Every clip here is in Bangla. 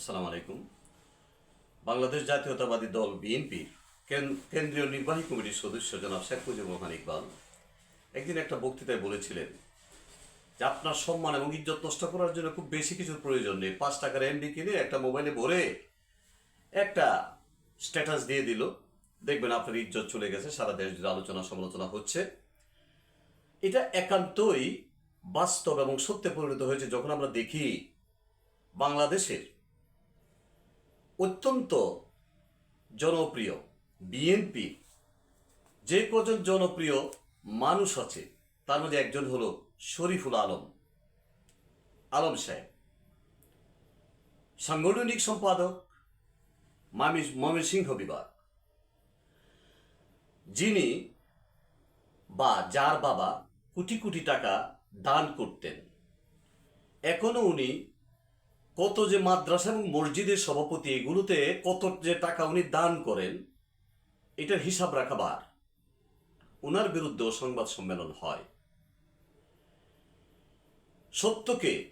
আসসালামু আলাইকুম। বাংলাদেশ জাতীয়তাবাদী দল বিএনপির কেন্দ্রীয় নির্বাহী কমিটির সদস্য জনাব শেখ মুজিবুর রহমান ইকবাল একদিন একটা বক্তৃতায় বলেছিলেন যে আপনার সম্মান এবং ইজ্জত নষ্ট করার জন্য খুব বেশি কিছুর প্রয়োজন নেই। পাঁচ টাকার এমবি কিনে একটা মোবাইলে ভরে একটা স্ট্যাটাস দিয়ে দিল। দেখবেন আপনার ইজ্জত চলে গেছে, সারা দেশ জুড়ে আলোচনা সমালোচনা হচ্ছে। এটা একান্তই বাস্তব এবং সত্যে পরিণত হয়েছে যখন আমরা দেখি বাংলাদেশের অত্যন্ত জনপ্রিয় বিএনপি যে কজন জনপ্রিয় মানুষ আছে, তার মধ্যে একজন হলো শরীফুল আলম আলম সাহেব। সাংগঠনিক সম্পাদক মামি- ময়মনসিংহ বিভাগ। যিনি বা যার বাবা কোটি কোটি টাকা দান করতেন, এখনও উনি কত যে মাদ্রাসা এবং মসজিদের সভাপতি এগুলোতে কত যে টাকা উনি দান করেন, এটার হিসাব রাখা বার। ওনার বিরুদ্ধেও সংবাদ সম্মেলন হয়। সত্যকে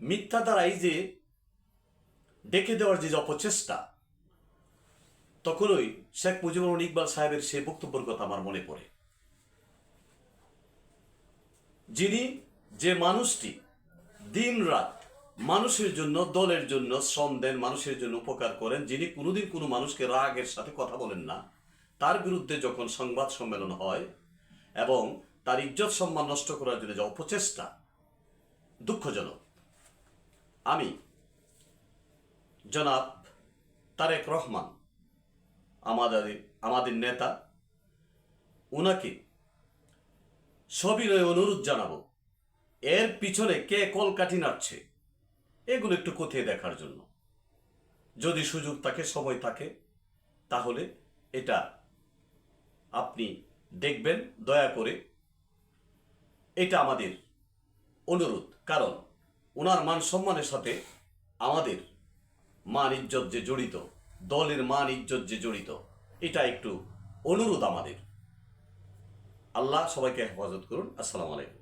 মিথ্যা দ্বারাই যে ডেকে দেওয়ার যে অপচেষ্টা, তখনই শেখ মুজিবুর রহমান ইকবাল সাহেবের সেই বক্তব্যের কথা আমার মনে পড়ে। যিনি যে মানুষটি দিন রাত মানুষের জন্য, দলের জন্য, শ্রম দেন, মানুষের জন্য উপকার করেন, যিনি কোনোদিন কোনো মানুষকে রাগের সাথে কথা বলেন না। তার বিরুদ্ধে যখন সংবাদ সম্মেলন হয় এবং তার ইজ্জত সম্মান নষ্ট করার জন্য যে অপচেষ্টা, দুঃখজনক। আমি জনাব তারেক রহমান, আমাদের আমাদের নেতা ওনাকে সবিনয় অনুরোধ জানাব। এর পিছনে কে কলকাঠি নাড়ছে? এগুলো একটু কোথায় দেখার জন্য? যদি সুযোগ থাকে, সময় থাকে, তাহলে এটা আপনি দেখবেন, দয়া করে এটা আমাদের অনুরোধ। কারণ ওনার মান সম্মানের সাথে আমাদের মান ইজ্জত যে জড়িত, দলের মান ইজ্জত যে জড়িত, এটা একটু অনুরোধ আমাদের। আল্লাহ সবাইকে হেফাজত করুন। আসসালামু আলাইকুম।